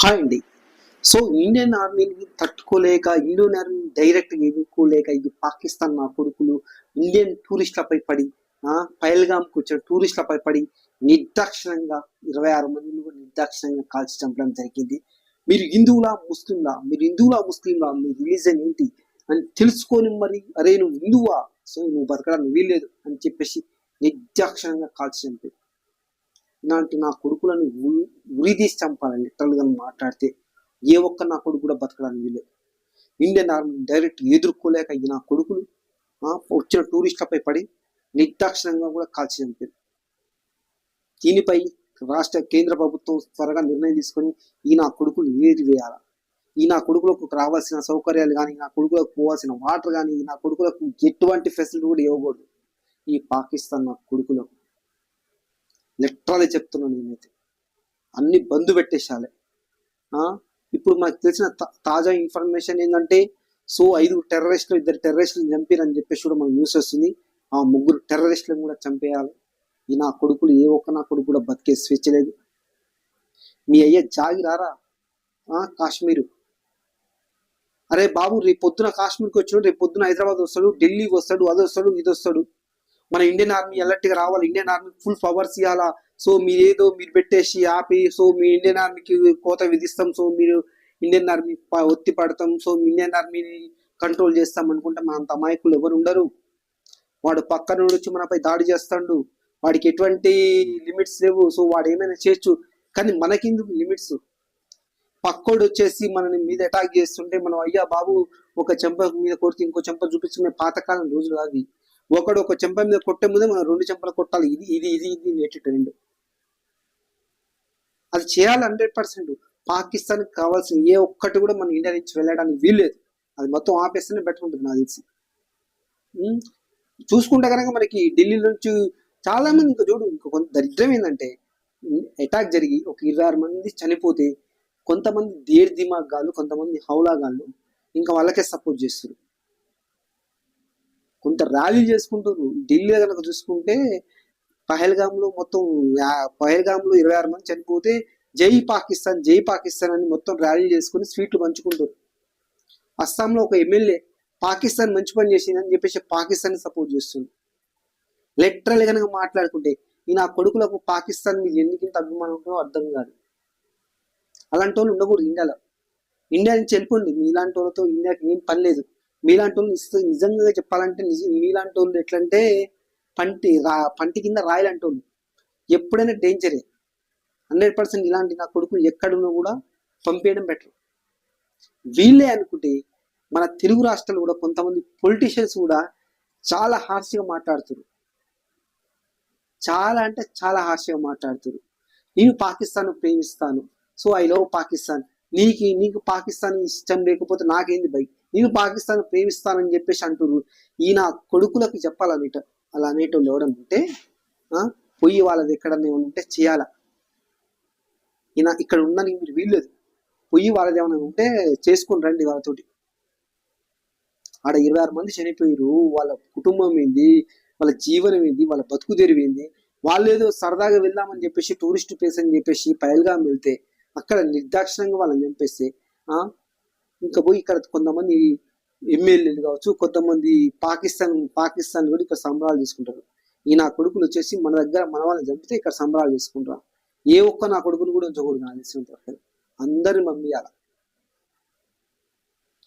Hi అండి so Indian ఆర్మీని తట్టుకోలేక ఇండియన్ ఆర్మీ డైరెక్ట్గా ఎదుర్కోలేక ఇది పాకిస్తాన్ నా కొడుకులు ఇండియన్ టూరిస్టులపై పడి పైల్గామ్కి వచ్చిన టూరిస్టులపై పడి నిర్దాక్షిణంగా ఇరవై ఆరు మందిని కూడా నిర్దాక్షిణంగా కాల్చి చంపడం జరిగింది. మీరు హిందువులా ముస్లింలా మీరు హిందువులా ముస్లింలా మీ రిలీజన్ ఏంటి? అని తెలుసుకొని మరి అరే నువ్వు హిందువా? సో నువ్వు బతకడానికి వీల్లేదు అని చెప్పేసి నిర్దాక్షిణంగా కాల్చి చంపారు. ఇలాంటి నా కొడుకులను ఉరిదీసి చంపాలని లిటరల్గా మాట్లాడితే ఏ ఒక్క నా కొడుకు కూడా బతకడానికి వీలేదు ఇండియన్ ఆర్మీ డైరెక్ట్ ఎదుర్కోలేక ఈ నా కొడుకులు వచ్చిన టూరిస్టులపై పడి నిర్దాక్షిణంగా కూడా కాల్చి చంపారు. దీనిపై రాష్ట్ర కేంద్ర ప్రభుత్వం త్వరగా నిర్ణయం తీసుకొని ఈ నా కొడుకులు ఏది ఈ నా కొడుకులకు రావాల్సిన సౌకర్యాలు కానీ నా కొడుకులకు పోవాల్సిన వాటర్ కానీ ఈ నా కొడుకులకు ఎటువంటి ఫెసిలిటీ కూడా ఇవ్వకూడదు. ఈ పాకిస్తాన్ నా కొడుకులకు లిటరలీ చెప్తున్నాను నేనైతే. అన్ని బంద్ పెట్టేశాలే. ఇప్పుడు మనకు తెలిసిన తా- తాజా ఇన్ఫర్మేషన్ ఏంటంటే సో ఐదు టెర్రరిస్టులు ఇద్దరు టెర్రరిస్టులు చంపారని చెప్పేసి కూడా మనకు న్యూస్ వస్తుంది. ఆ ముగ్గురు టెర్రరిస్టులను కూడా చంపేయాలి. ఈ నా కొడుకులు ఏ ఒక్క నా కొడుకు కూడా బతికే స్వేచ్ఛ లేదు. మీ అయ్యే జాగిరారా? ఆ, కాశ్మీరు. అరే బాబు రేపు పొద్దున కాశ్మీర్కి వచ్చాడు రేపు పొద్దున హైదరాబాద్ వస్తాడు ఢిల్లీ వస్తాడు అది వస్తాడు ఇది వస్తాడు. మన ఇండియన్ ఆర్మీ ఎలర్ట్గా రావాలి. ఇండియన్ ఆర్మీ ఫుల్ పవర్స్ ఇవ్వాలా సో మీరు ఏదో మీరు పెట్టేసి ఆపి సో మీ ఇండియన్ ఆర్మీకి కోత విధిస్తాం. సో మీరు ఇండియన్ ఆర్మీ ప- ఒత్తి పడతాం. సో మీ ఇండియన్ ఆర్మీని కంట్రోల్ చేస్తాం అనుకుంటే మన అంత అమాయకులు ఎవరు ఉండరు. వాడు పక్కన నుంచి మనపై దాడి చేస్తాడు. వాడికి ఎటువంటి లిమిట్స్ లేవు. సో వాడు ఏమైనా చేయొచ్చు. కానీ మనకెందుకు లిమిట్స్? పక్కోడు వచ్చేసి మనని మీద అటాక్ చేస్తుంటే మనం అయ్యా బాబు ఒక చెంప మీద కొడితే ఇంకో చెంప చూపించుకునే పాతకాలం రోజులు అది ఒకడు ఒక చెంప మీద కొట్టే ముందే మనం రెండు చెంపలు కొట్టాలి. ఇది ఇది ఇది ఇది నేటి ట్రెండ్ అది చేయాలి హండ్రెడ్ పర్సెంట్. పాకిస్తాన్ కావాల్సిన ఏ ఒక్కటి కూడా మన ఇండియా నుంచి వెళ్ళడానికి వీల్లేదు. అది మొత్తం ఆపేస్తేనే బెటర్ ఉంటుంది నాకు తెలిసి. చూసుకుంటే కనుక మనకి ఢిల్లీ నుంచి చాలా మంది ఇంకా చూడు ఇంకా కొంత దరిద్రం ఏంటంటే అటాక్ జరిగి ఒక ఇరవై ఆరు మంది చనిపోతే కొంతమంది దేర్ దిమాగాళ్ళు కొంతమంది హౌలాగాళ్ళు ఇంకా వాళ్ళకే సపోర్ట్ చేస్తారు కొంత ర్యాలీ చేసుకుంటారు ఢిల్లీలో కనుక చూసుకుంటే పహల్గామ్లో మొత్తం పహల్గామ్లో ఇరవై ఆరు మంది చనిపోతే జై పాకిస్తాన్ జై పాకిస్తాన్ అని మొత్తం ర్యాలీ చేసుకుని స్వీట్లు పంచుకుంటారు అస్సాంలో ఒక ఎమ్మెల్యే పాకిస్తాన్ మంచి పని చేసిందని చెప్పేసి పాకిస్తాన్ సపోర్ట్ చేస్తుంది లిటరల్ కనుక మాట్లాడుకుంటే ఈ నా కొడుకులకు పాకిస్తాన్ మీద ఎందుకు ఇంత అభిమానం ఉంటుందో అర్థం కాదు. అలాంటి వాళ్ళు ఉండకూడదు ఇండియాలో. ఇండియా నుంచి వెళ్ళిపోండి. మీలాంటి వాళ్ళతో ఇండియాకి ఏం పని లేదు. మీలాంటి వాళ్ళు నిజంగా చెప్పాలంటే నిజ మీలాంటి వాళ్ళు ఎట్లంటే పంటి రా పంటి కింద రాయలంటి వాళ్ళు. ఎప్పుడైనా డేంజరే హండ్రెడ్ పర్సెంట్ ఇలాంటి నా కొడుకు ఎక్కడున్నా కూడా పంపేయడం బెటర్ వీళ్ళే అనుకుంటే మన తెలుగు రాష్ట్రాలు కూడా కొంతమంది పొలిటీషియన్స్ కూడా చాలా హార్ష్గా మాట్లాడుతారు. చాలా అంటే చాలా హార్ష్గా మాట్లాడుతారు. నేను పాకిస్తాన్ ప్రేమిస్తాను. So I love Pakistan. నీకు నీకు పాకిస్తాన్ ఇష్టం లేకపోతే నాకేంది బైక్? నేను పాకిస్తాన్ ప్రేమిస్తానని చెప్పేసి అంటున్నారు ఈయన కొడుకులకు కొడుకులకు చెప్పాలనేట అలా అనేటోళ్ళు ఎవడని ఉంటే పోయి వాళ్ళది ఎక్కడన్నా ఏమైనా ఉంటే చేయాలా? ఈయన ఇక్కడ ఉందని మీరు వీల్లేదు పొయ్యి వాళ్ళది ఏమైనా ఉంటే చేసుకుని రండి వాళ్ళతోటి. ఆడ ఇరవై ఆరు మంది చనిపోయారు వాళ్ళ కుటుంబం ఏంది? వాళ్ళ జీవనం ఏంది? వాళ్ళ బతుకు తెరువు ఏంది? వాళ్ళు ఏదో సరదాగా వెళ్దామని చెప్పేసి టూరిస్ట్ ప్లేస్ అని చెప్పేసి పైల్గా వెళ్తే అక్కడ నిర్దాక్షిణంగా వాళ్ళని చంపేస్తే ఇంకా పోయి ఇక్కడ కొంతమంది ఎమ్మెల్యేలు కావచ్చు కొంతమంది పాకిస్తాన్ పాకిస్తాన్ కూడా ఇక్కడ సంబరాలు తీసుకుంటారు ఈ నా కొడుకులు వచ్చేసి మన దగ్గర మన వాళ్ళని చంపితే ఇక్కడ సంబరాలు తీసుకుంటారు ఏ ఒక్క నా కొడుకులు కూడా ఉంచకూడదు నా తెలిసినంత అందరిని పంపించాల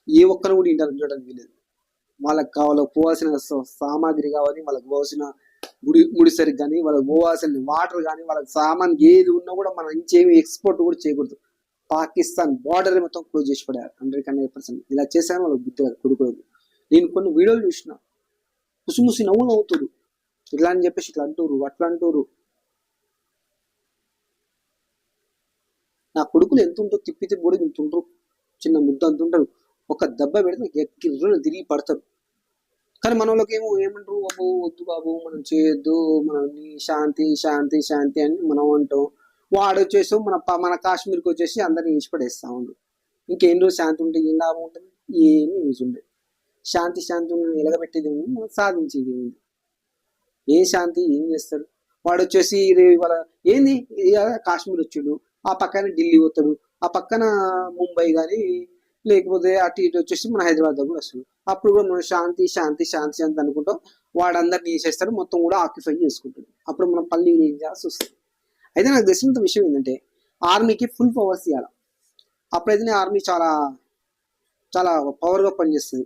ఏ ఒక్కరు కూడా ఇంటర్ ఉంచడానికి వీలేదు వాళ్ళకి కావాలో పోవాల్సిన సామాగ్రి కావాలి వాళ్ళకి పోవాల్సిన గుడి గుడిసరికి కానీ వాళ్ళకి పోవాల్సిన వాటర్ కానీ వాళ్ళకి సామాన్ ఏది ఉన్నా కూడా మనం ఇంకేమి ఎక్స్పోర్ట్ కూడా చేయకూడదు. పాకిస్తాన్ బార్డర్ మొత్తం క్లోజ్ చేసి పడారు. Hundred hundred percent. ఇలా చేశాను వాళ్ళకి బుద్ధి కొడుకులకు నేను కొన్ని వీడియోలు చూసిన. ముసిముసి నవ్వు నవ్వుతుడు ఇట్లా అని చెప్పేసి ఇట్లా అంటారు అట్లా అంటారు. నా కొడుకులు ఎంత ఉంటారు తిప్పి తిప్పి కూడా ఇంత ఉంటారు చిన్న ముద్ద అంత ఉంటారు. ఒక దెబ్బ పెడితే ఎక్కిర్రు తిరిగి పడతారు. కానీ మన వాళ్ళకి ఏమో ఏమంటారు? బాబు వద్దు బాబు మనం చేయొద్దు మనం శాంతి శాంతి శాంతి అని మనం అంటాం. వాడు వచ్చేసి మన మన కాశ్మీర్కి వచ్చేసి అందరిని ఇష్టపడేస్తూ ఉండు. ఇంకేం రోజు శాంతి ఉంటే ఏం లాభం ఉంటుంది? ఏమి యూజ్ ఉండదు. శాంతి శాంతి నిలగబెట్టేది ఉంది సాధించేది ఉంది ఏ శాంతి ఏం చేస్తారు? వాడు వచ్చేసి ఇవాళ ఏంది? కాశ్మీర్ వచ్చాడు ఆ పక్కన ఢిల్లీ పోతాడు ఆ పక్కన ముంబై కానీ లేకపోతే అటు ఇటు వచ్చేసి మన హైదరాబాద్ దగ్గర వస్తుంది అప్పుడు కూడా మనం శాంతి శాంతి శాంతి శాంతి అనుకుంటాం. వాడందరినీ చేస్తాడు మొత్తం కూడా ఆక్యుపై చేసుకుంటాడు. అప్పుడు మనం పల్లీ ఏం చేయాల్సి వస్తుంది? అయితే నాకు తెలిసినంత విషయం ఏంటంటే ఆర్మీకి ఫుల్ పవర్స్ ఇవ్వాలి అప్పుడైతేనే ఆర్మీ చాలా చాలా పవర్గా పనిచేస్తుంది.